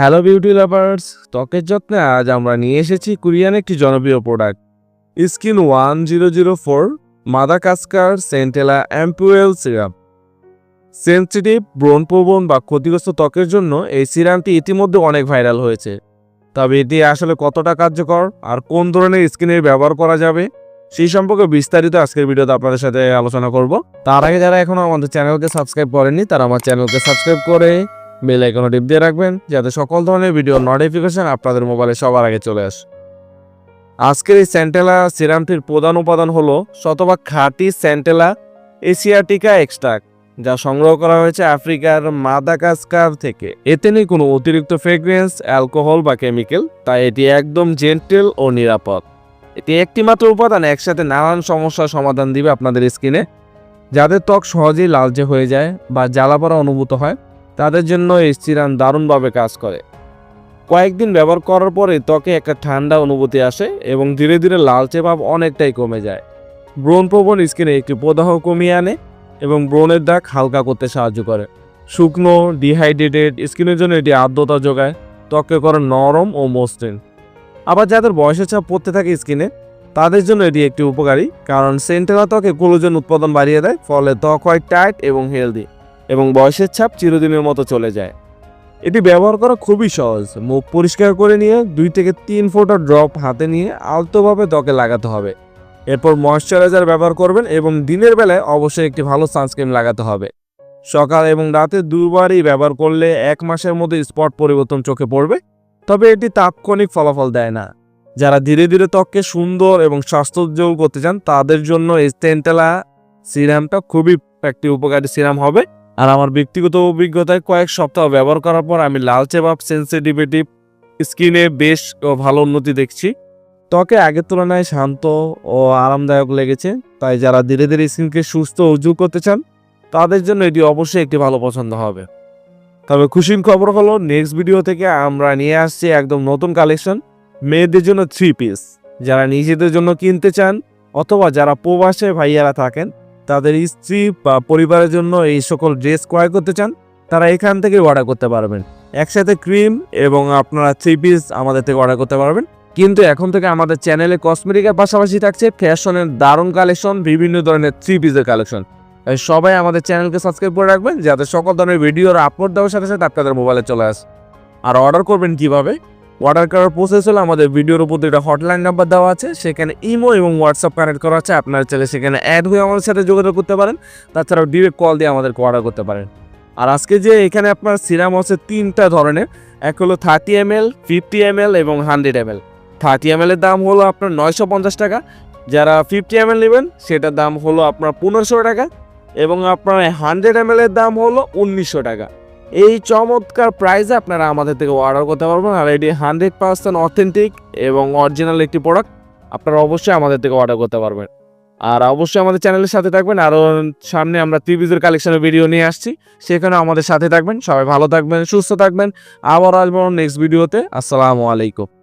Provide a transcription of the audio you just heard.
Hello beauty lovers ত্বকের যত্নে আজ আমরা নিয়ে এসেছি কোরিয়ান একটি জনপ্রিয় product skin one zero zero four Madagascar centella ampoule serum sensitive ব্রণপ্রবণ বা ক্ষতিগ্রস্ত ত্বকের জন্য এই সিরামটি ইতিমধ্যে অনেক ভাইরাল হয়েছে। তবে এটি আসলে কতটা কার্যকর আর কোন ধরনের স্কিনের ব্যবহার করা যাবে, সেই সম্পর্কে বিস্তারিত আজকের ভিডিওতে আপনাদের সাথে আলোচনা করব। তার আগে যারা এখনও আমাদের চ্যানেলকে সাবস্ক্রাইব করেনি তারা আমার চ্যানেলকে সাবস্ক্রাইব করে বেল আইকনে টিপ দিয়ে রাখবেন যাতে সকল ধরনের ভিডিও নোটিফিকেশন আপনাদের মোবাইলে সবার আগে চলে আসে। আজকের এই স্যান্টেলা সিরামটির প্রধান উপাদান হলো শতভাগ খাঁটি স্যান্টেলা এশিয়াটিকা এক্সট্রাক্ট, যা সংগ্রহ করা হয়েছে আফ্রিকার মাদাকাস্কার থেকে। এতে নেই কোনো অতিরিক্ত ফ্রেগ্রেন্স অ্যালকোহল বা কেমিক্যাল তাই এটি একদম জেন্টেল ও নিরাপদ। এটি একটি মাত্র উপাদান একসাথে নানান সমস্যার সমাধান দিবে আপনাদের স্কিনে, যাদের ত্বক সহজেই লালচে হয়ে যায় বা জ্বালাপড়া অনুভূত হয়। তাদের জন্য এই সিরাম দারুণভাবে কাজ করে। কয়েকদিন ব্যবহার করার পরে ত্বকে একটা ঠান্ডা অনুভূতি আসে এবং ধীরে ধীরে লালচে ভাব অনেকটাই কমে যায়। ব্রণপ্রবণ স্কিনে একটি প্রদাহ কমিয়ে আনে এবং ব্রণের দাগ হালকা করতে সাহায্য করে। শুকনো ডিহাইড্রেটেড স্কিনের জন্য এটি আর্দ্রতা যোগায়, ত্বককে করে নরম ও মসৃণ। আবার যাদের বয়সের চাপ পড়তে থাকে স্কিনে, তাদের জন্য এটি একটি উপকারী, কারণ সেন্টেলা ত্বকে কোলোজেন উৎপাদন বাড়িয়ে দেয়, ফলে ত্বক হয় টাইট এবং হেলদি। এবং বয়সের ছাপ চিরদিনের মতো চলে যায়। এটি ব্যবহার করা খুবই সহজ। মুখ পরিষ্কার করে নিয়ে দুই থেকে তিন ফোঁটা ড্রপ হাতে নিয়ে আলতোভাবে ত্বকে লাগাতে হবে। এরপর ময়শ্চারাইজার ব্যবহার করবেন এবং দিনের বেলায় অবশ্যই একটি ভালো সানস্ক্রিন লাগাতে হবে। সকাল এবং রাতে দুবারই ব্যবহার করলে এক মাসের মধ্যে স্পট পরিবর্তন চোখে পড়বে, তবে এটি তাৎক্ষণিক ফলাফল দেয় না। যারা ধীরে ধীরে ত্বককে সুন্দর এবং স্বাস্থ্যোজ্জ্বল করতে চান, তাদের জন্য এই স্টেন্টেলা সিরামটা খুবই একটি উপকারী সিরাম হবে। আর আমার ব্যক্তিগত অভিজ্ঞতায় কয়েক সপ্তাহ ব্যবহার করার পর আমি লালচে ভাব সেন্সিটিভিটি স্কিনে বেশ ভালো উন্নতি দেখছি। ত্বকে আগের তুলনায় শান্ত ও আরামদায়ক লেগেছে। তাই যারা ধীরে ধীরে স্কিনকে সুস্থ উজ্জ্বল করতে চান, তাদের জন্য এটি অবশ্যই একটি ভালো পছন্দ হবে। তবে খুশির খবর হলো নেক্সট ভিডিও থেকে আমরা নিয়ে আসছি একদম নতুন কালেকশন মেয়েদের জন্য থ্রি পিস যারা নিজেদের জন্য কিনতে চান অথবা যারা প্রবাসে ভাইয়ারা থাকেন তাদের স্ত্রী বা পরিবারের জন্য এই সকল ড্রেস ক্রয় করতে চান, তারা এখান থেকে অর্ডার করতে পারবেন। একসাথে ক্রিম এবং আপনারা থ্রি পিস আমাদের থেকে অর্ডার করতে পারবেন। কিন্তু এখন থেকে আমাদের চ্যানেলে কসমেটিকের পাশাপাশি থাকছে ফ্যাশনের দারুণ কালেকশন বিভিন্ন ধরনের থ্রি পিসের কালেকশন সবাই আমাদের চ্যানেলকে সাবস্ক্রাইব করে রাখবেন, যাতে সকল ধরনের ভিডিওর আপলোড দেওয়ার সাথে সাথে আপনাদের মোবাইলে চলে আসে। আর অর্ডার করবেন কীভাবে? অর্ডার করার প্রসেস হলো আমাদের ভিডিওর উপর একটা হটলাইন নাম্বার দেওয়া আছে, সেখানে ইমো এবং হোয়াটসঅ্যাপ কানেক্ট করা আছে। আপনারা চাইলে সেখানে অ্যাড হয়ে আমাদের সাথে যোগাযোগ করতে পারেন। তাছাড়াও ডিরেক্ট কল দিয়ে আমাদেরকে অর্ডার করতে পারেন। আর আজকে যে এখানে আপনার সিরাম আছে তিনটা ধরনের, এক হলো thirty M L fifty M L এবং hundred M L thirty M এর দাম হলো আপনার নয়শো পঞ্চাশ টাকা। যারা ফিফটি এম এল নেবেন, সেটার দাম হলো আপনার পনেরোশো টাকা এবং আপনার হান্ড্রেড এম এর দাম হলো উনিশশো টাকা। এই চমৎকার প্রাইজে আপনারা আমাদের থেকে অর্ডার করতে পারবেন। আর এটি হান্ড্রেড পার্সেন্ট অথেন্টিক এবং অরিজিনাল একটি প্রোডাক্ট আপনারা অবশ্যই আমাদের থেকে অর্ডার করতে পারবেন। আর অবশ্যই আমাদের চ্যানেলের সাথে থাকবেন। আরও সামনে আমরা ত্রিভিজের কালেকশনের ভিডিও নিয়ে আসছি। সেখানে আমাদের সাথে থাকবেন। সবাই ভালো থাকবেন, সুস্থ থাকবেন। আবার আসব নেক্সট ভিডিওতে আসসালামু আলাইকুম।